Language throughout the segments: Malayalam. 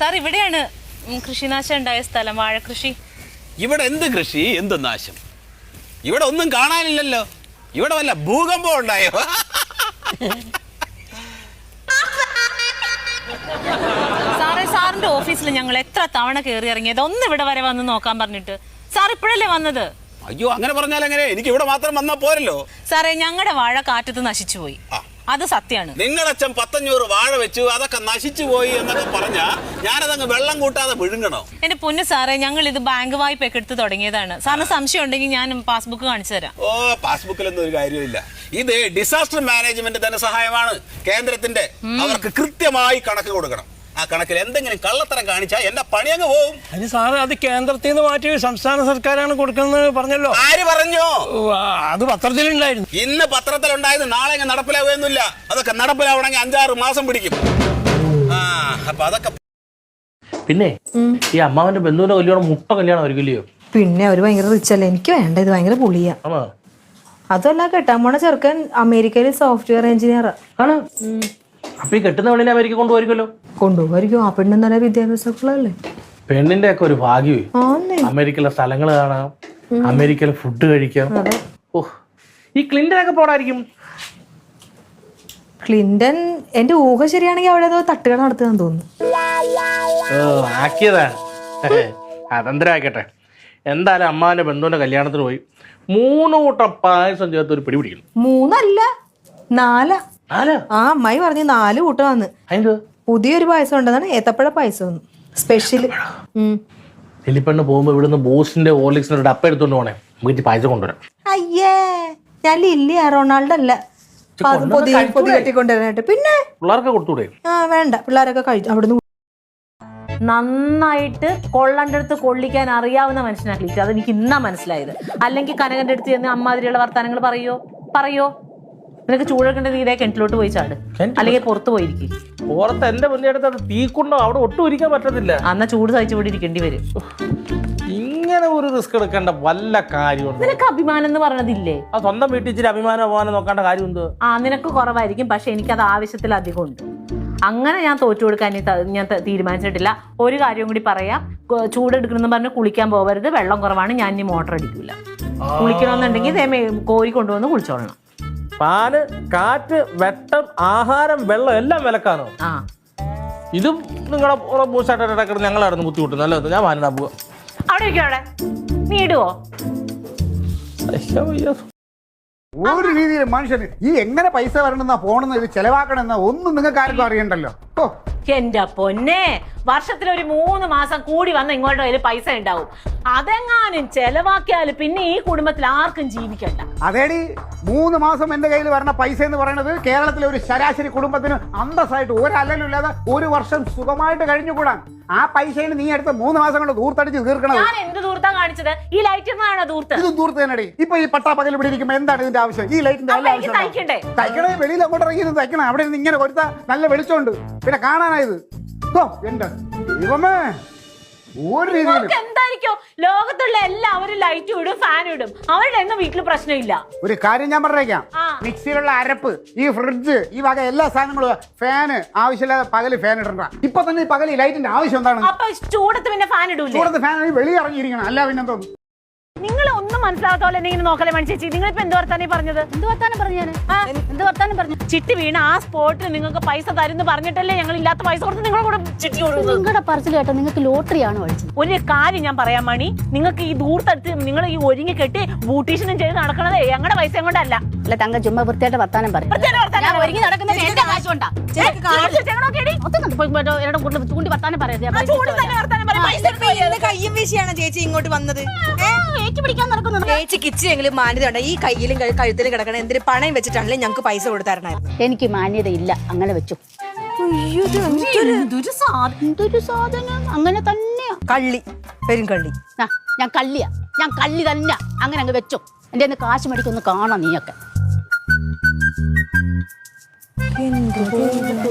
സാർ ഇവിടെയാണ് കൃഷിനാശം ഉണ്ടായ സ്ഥലം വാഴകൃഷി ഇവിടെ എന്ത് കൃഷി എന്ത് നാശം? ഇവിടെ ഒന്നും കാണാനില്ലല്ലോ. ഇവിടെ വല്ല ഭൂകമ്പം ഉണ്ടായോ? സാറേ സാറിന്റെ ഓഫീസിൽ ഞങ്ങൾ എത്ര തവണ കയറി ഇറങ്ങിയത് ഒന്ന് ഇവിടെ വരെ വന്ന് നോക്കാൻ പറഞ്ഞിട്ട്. സാർ ഇപ്പോഴല്ലേ വന്നത്? അയ്യോ അങ്ങനെ പറഞ്ഞാൽ എങ്ങനെ എനിക്ക് ഇവിടെ മാത്രം വന്നാ പോരല്ലോ. സാറേ ഞങ്ങളുടെ വാഴ കാറ്റത്ത് നശിച്ചു പോയി. ആ. അത് സത്യമാണ്. നിങ്ങളച്ഛൻ പത്തഞ്ഞൂറ് വാഴ വെച്ചു അതൊക്കെ നശിച്ചു പോയി എന്നൊക്കെ പറഞ്ഞാ ഞാനതങ്ങ് വെള്ളം കൂട്ടാതെ വിഴുങ്ങണോ? എന്റെ പൊന്നു സാറേ ഞങ്ങൾ ഇത് ബാങ്ക് വായ്പ ഒക്കെ എടുത്ത് തുടങ്ങിയതാണ്. സാറിന് സംശയം ഉണ്ടെങ്കിൽ ഞാൻ പാസ്ബുക്ക് കാണിച്ചു തരാം. ഓ പാസ്ബുക്കിലൊന്നും ഒരു കാര്യമില്ല ഇത് ഡിസാസ്റ്റർ മാനേജ്മെന്റ് ധനസഹായമാണ് കേന്ദ്രത്തിന്റെ. അവർക്ക് കൃത്യമായി കണക്ക് കൊടുക്കണം. ആ കണക്കിൽ എന്തെങ്കിലും കള്ളത്തരം കാണിച്ചാൽ എന്റെ പണി അങ്ങ് പോവും. അതിന് സാറ് അത് കേന്ദ്രത്തിൽ നിന്ന് മാറ്റി സംസ്ഥാന സർക്കാരാണ് കൊടുക്കുന്നത് പറഞ്ഞല്ലോ. ആര് പറഞ്ഞു? അത് പത്രത്തിലുണ്ടായിരുന്നു. ഇന്ന് പത്രത്തിലുണ്ടായത് നാളെ അങ്ങ് നടപ്പിലാവുകയൊന്നുമില്ല. അതൊക്കെ നടപ്പിലാവണമെങ്കിൽ അഞ്ചാറ് മാസം പിടിക്കും. ആ അപ്പൊ അതൊക്കെ പിന്നെ ഈ അമ്മാവന്റെ ബന്ധുവിന്റെ കല്യാണം മുട്ട കല്യാണം ആയിരിക്കില്ലയോ? പിന്നെ അവർ ഭയങ്കര റിച്ച് അല്ലേ? എനിക്ക് വേണ്ട ഇത് ഭയങ്കര പുളിയാ. അതല്ല കെട്ടാൻ പോണ ചെറുക്കൻ അമേരിക്കയിൽ സോഫ്റ്റ്വെയർ എഞ്ചിനീയർ ആണ്. അപ്പൊ ഈ കെട്ടുന്ന പെണ്ണിനെ അമേരിക്ക കൊണ്ടുപോയിരിക്കുമല്ലോ? കൊണ്ടുപോയിരിക്കും. ആ പെണ്ണും തന്നെ വിദ്യാഭ്യാസക്കുള്ളതല്ലേ? പെണ്ണിന്റെ ഒക്കെ ഒരു ഭാഗ്യമേ ആന്നേ. അമേരിക്കയിലെ സ്ഥലങ്ങൾ കാണാം അമേരിക്കയിലെ ഫുഡ് കഴിക്കാം. ഓ ഈ ക്ലിന്റനൊക്കെ പോടായിരിക്കും ക്ലിന്റൺ എന്റെ ഊഹ ശരിയാണെങ്കിൽ അവിടെ ഏതോ തട്ടുകട നടത്തുകയെന്ന് തോന്നുന്നു. ഓ ആക്കിയതാണ് അതെന്തരം ആക്കട്ടെ എന്തായാലും അമ്മാവിന്റെ ബന്ധുവിന്റെ കല്യാണത്തിന് പോയി മൂന്ന് കൂട്ടം പായസം ചേർത്ത് ഒരു പിടി പിടിക്കണം മൂന്നല്ല നാലാ. ആ അമ്മായി പറഞ്ഞു നാല് കൂട്ടം വന്ന് അതിന്റെ പുതിയൊരു പായസം ഉണ്ടെന്നാണ് ഏത്തപ്പഴ പായസം സ്പെഷ്യൽ എലിപ്പണ്ണ് പോകുമ്പോ ഇവിടുന്ന് ബോസിന്റെ ഓർലിക്സിന്റെ ഒരു ഡപ്പ എടുത്തോണ്ട് പോണേ. നമുക്ക് ഇച്ചിരി പായസം കൊണ്ടുവരാം. അയ്യേ ഞാൻ ലില്ലിയാ റൊണാൾഡോ അല്ല. പിന്നെ? പിള്ളേർക്ക് കൊടുത്തൂടെ? ആ വേണ്ട. പിള്ളേരൊക്കെ കഴിച്ചു അവിടുന്ന് നന്നായിട്ട് കൊള്ളന്റെ അടുത്ത് കൊള്ളിക്കാൻ അറിയാവുന്ന മനുഷ്യനാണ് മനുഷ്യനാ അത് എനിക്ക് ഇന്നാ മനസ്സിലായത്. അല്ലെങ്കിൽ കനകന്റെ അടുത്ത് ചെന്ന് അമ്മാതിരിയുള്ള വർത്തമാനങ്ങൾ പറയോ? പറയോ? നിനക്ക് ചൂടൊക്കെ ഇതേ കിണറ്റിലോട്ട് പോയി ചാട്. അല്ലെങ്കിൽ പുറത്ത് പോയിരിക്കും. പുറത്ത് എന്റെ മുന്നേടത്ത് തീക്കുണ്ടോ? അവിടെ ഒട്ടും ഇരിക്കാൻ പറ്റത്തില്ല. അന്ന ചൂട് സഹിച്ചു ഇവിടെ ഇരിക്കേണ്ടി വരും. ഇങ്ങനെ ഒരു റിസ്ക് എടുക്കേണ്ട വല്ല കാര്യമുണ്ട്? നിനക്ക് അഭിമാനം എന്ന് പറഞ്ഞതില്ലേ? ആ സ്വന്തം വീട്ടിൽ ഇച്ചിരി അഭിമാനം അഭിമാനം നോക്കേണ്ട കാര്യം എന്തോ ആ നിനക്ക് കുറവായിരിക്കും. പക്ഷെ എനിക്കത് ആവശ്യത്തിലധികം ഉണ്ട്. അങ്ങനെ ഞാൻ തോറ്റു കൊടുക്കാൻ ഞാൻ തീരുമാനിച്ചിട്ടില്ല. ഒരു കാര്യം കൂടി പറയാം. ചൂടെടുക്കണമെന്ന് പറഞ്ഞ് കുളിക്കാൻ പോകരുത് വെള്ളം കുറവാണ്. ഞാൻ ഇനി മോട്ടർ അടിക്കില്ല കുളിക്കണമെന്നുണ്ടെങ്കിൽ കോരി കൊണ്ടുവന്ന് കുളിച്ചോളണം. പാൽ കാറ്റ് വെട്ടം ആഹാരം വെള്ളം എല്ലാം വിലക്കാണ്? ഇതും നിങ്ങളെ ഇടക്കിടന്ന് ഞങ്ങളായിരുന്നു ബുദ്ധിമുട്ട് നല്ലത് ഞാൻ വാനിടാൻ പോവാ. അവിടെ ഇരിക്കും അവിടെ. നീ ഇടുവോ. ഒരു രീതിയിൽ മനുഷ്യന് ഈ എങ്ങനെ പൈസ വരണമെന്നാ പോണെന്ന് ഇത് ചെലവാക്കണമെന്ന ഒന്നും നിങ്ങൾക്ക് ആർക്കും അറിയണ്ടല്ലോ. ഓ എന്റെ പൊന്നെ വർഷത്തിൽ ഒരു മൂന്ന് മാസം കൂടി വന്ന ഇങ്ങോട്ട് കയ്യിൽ പൈസ ഉണ്ടാവും. അതെങ്ങാനും ചെലവാക്കിയാൽ പിന്നെ ഈ കുടുംബത്തിൽ ആർക്കും ജീവിക്കണ്ട. അതേടി മൂന്ന് മാസം എന്റെ കയ്യിൽ വരണ പൈസ എന്ന് പറയുന്നത് കേരളത്തിലെ ഒരു ശരാശരി കുടുംബത്തിന് അന്തസ്സായിട്ട് ഒരല്ലലും ഇല്ലാതെ ഒരു വർഷം സുഖമായിട്ട് കഴിഞ്ഞുകൂടാൻ ആ പൈസയിൽ നീ എടുത്ത് മൂന്ന് മാസം കൊണ്ട് ദൂർത്തടിച്ച് തീർക്കണം എന്ത് കാണിച്ചത്. ഈ ലൈറ്റ് ആണോ ദൂർത്ത് ഇതും ദൂർത്ത് തന്നെ ഇപ്പൊ ഈ പട്ടാപ്പകൽ ഇവിടെ ഇരിക്കുമ്പോ എന്താണ് ഇതിന്റെ ആവശ്യം? ഈ ലൈറ്റിന്റെ അപ്പൊ വല്ല എനിക്ക് ആവശ്യം തയ്ക്കണ്ടേ? തയ്ക്കണേ വെളിയിൽ അങ്ങോട്ട് ഇറങ്ങി തയ്ക്കണം. അവിടെ നിന്ന് ഇങ്ങനെ കൊടുത്താ നല്ല വെളിച്ചമുണ്ട്. പിന്നെ കാണാനായത് ഓ എന്റെ ദൈവമേ ഒരു രീതിയിലും. നിങ്ങൾക്ക് എന്തായിരിക്കും? ലോകത്തുള്ള എല്ലാവരും ലൈറ്റ് ഇടും ഫാൻ ഇടും. അവരുടെ ഒന്നും വീട്ടിൽ പ്രശ്നമില്ല. ഒരു കാര്യം ഞാൻ പറഞ്ഞേക്കാം. ആ. മിക്സിയിലുള്ള അരപ്പ് ഈ ഫ്രിഡ്ജ് ഈ വക എല്ലാ സാധനങ്ങളും ഫാന് ആവശ്യമില്ലാതെ പകൽ ഫാൻ ഇടണ്ട. ഇപ്പൊ തന്നെ ഈ പകൽ ലൈറ്റിന്റെ ആവശ്യം എന്താണ്? അപ്പൊ ചൂടത്ത് പിന്നെ ഫാൻ ഇടൂലേ ചൂടത്ത് ഫാൻ വെളിയിറങ്ങിയിരിക്കണം അല്ല പിന്നെന്തോ നിങ്ങൾ ഒന്നും മനസ്സിലാകാത്ത പോലെ എന്തെങ്കിലും നോക്കലേ മനുഷ്യ നിങ്ങൾ ഇപ്പൊ എന്ത് വർത്താനേ പറഞ്ഞത്? എന്ത് വർത്താനം പറഞ്ഞു ഞാൻ എന്ത് വർത്താനം പറഞ്ഞു? ചിട്ടി വീണ ആ സ്പോട്ടിൽ നിങ്ങൾക്ക് പൈസ തരുന്നു പറഞ്ഞിട്ടല്ലേ ഞങ്ങൾ ഇല്ലാത്ത പൈസ കൊടുത്ത് നിങ്ങളുടെ കൂടെ ചിട്ടി കൊടുക്കുന്നത് നിങ്ങളുടെ പറച്ചിൽ കേട്ടോ നിങ്ങൾക്ക് ലോട്ടറിയാണ് ഒരു കാര്യം ഞാൻ പറയാൻ മണി. നിങ്ങൾക്ക് ഈ ദൂർത്തടുത്ത് നിങ്ങൾ ഈ ഒരുങ്ങി കെട്ടി ബ്യൂട്ടീഷ്യനും ചെയ്ത് നടക്കണത് ഞങ്ങളുടെ പൈസ കൊണ്ടല്ല. അല്ല തങ്ക ചുമ്മാ വൃത്തിയായിട്ട് വർത്താനം പറയും. ഒരുങ്ങി നടക്കുന്നത് എന്റെ കാശുണ്ടാ ചൂണ്ടി വർത്താനം ആ ചൂട് തന്നെ വർത്താനം പറയും. പൈസ എടുത്ത് പോയി. കയ്യും വീശിയാണ് ചേച്ചി ഇങ്ങോട്ട് വന്നത്. നടക്കുന്നു ചേച്ചി കിച്ചെങ്കിലും മാന്യത ഉണ്ട്? ഈ കയ്യിലും കഴു- കഴുത്തിലും കിടക്കണ എന്തിന് പണയം വെച്ചിട്ടാണല്ലേ ഞങ്ങൾക്ക് പൈസ കൊടുത്തായിരുന്നു എനിക്ക് മാന്യത ഇല്ല. അങ്ങനെ വെച്ചു. സാധനം. അങ്ങനെ തന്നെയാ. കള്ളി. പെരും കള്ളി. ഞാൻ കള്ളിയാ. ഞാൻ കള്ളി തന്നെ അങ്ങനെ അങ്ങ് വെച്ചോ. എന്റെ കാശ് മേടിക്കൊന്ന് കാണാം നീയൊക്കെ.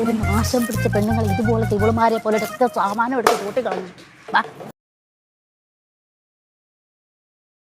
ഒരു നാശം പിടിച്ച പെണ്ണുങ്ങൾ ഇതുപോലത്തെ ഇവളുമാരെ പോലെ രക്തസാമാനം സാമാനം എടുത്ത് കൂട്ടിക്കളഞ്ഞു